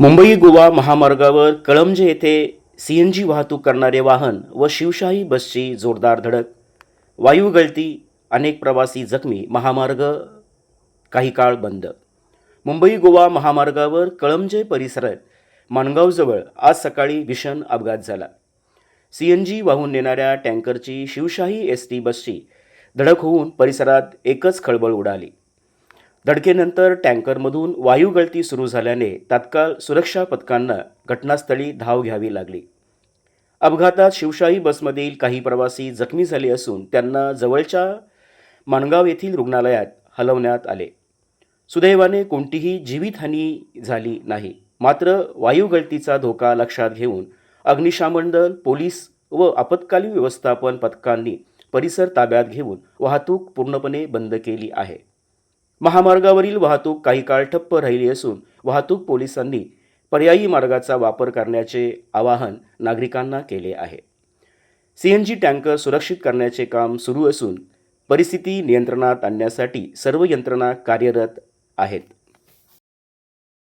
मुंबई गोवा महामार्गावर कळमजे येथे C N जी वाहतूक करणारे वाहन व शिवशाही बसची जोरदार धडक. वायू गळती अनेक प्रवासी जखमी महामार्ग काही काळ बंद. मुंबई गोवा महामार्गावर कळमजे परिसरात माणगावजवळ आज सकाळी भीषण अपघात झाला. सी एन जी वाहून नेणाऱ्या टँकरची शिवशाही एस टी बसची धडक होऊन परिसरात एकच खळबळ उडाली. धडकेनंतर टँकरमधून वायू गळती सुरू झाल्याने तात्काळ सुरक्षा पथकांना घटनास्थळी धाव घ्यावी लागली. अपघातात शिवशाही बसमधील काही प्रवासी जखमी झाले असून त्यांना जवळच्या माणगाव येथील रुग्णालयात हलवण्यात आले. सुदैवाने कोणतीही जीवितहानी झाली नाही. मात्र वायू गळतीचा धोका लक्षात घेऊन अग्निशामन दल पोलीस व आपत्कालीन व्यवस्थापन पथकांनी परिसर ताब्यात घेऊन वाहतूक पूर्णपणे बंद केली आहे. महामार्गावरील वाहतूक काही काळ ठप्प राहिली असून वाहतूक पोलिसांनी पर्यायी मार्गाचा वापर करण्याचे आवाहन नागरिकांना केले आहे. सी एन जी टँकर सुरक्षित करण्याचे काम सुरू असून परिस्थिती नियंत्रणात आणण्यासाठी सर्व यंत्रणा कार्यरत आहेत.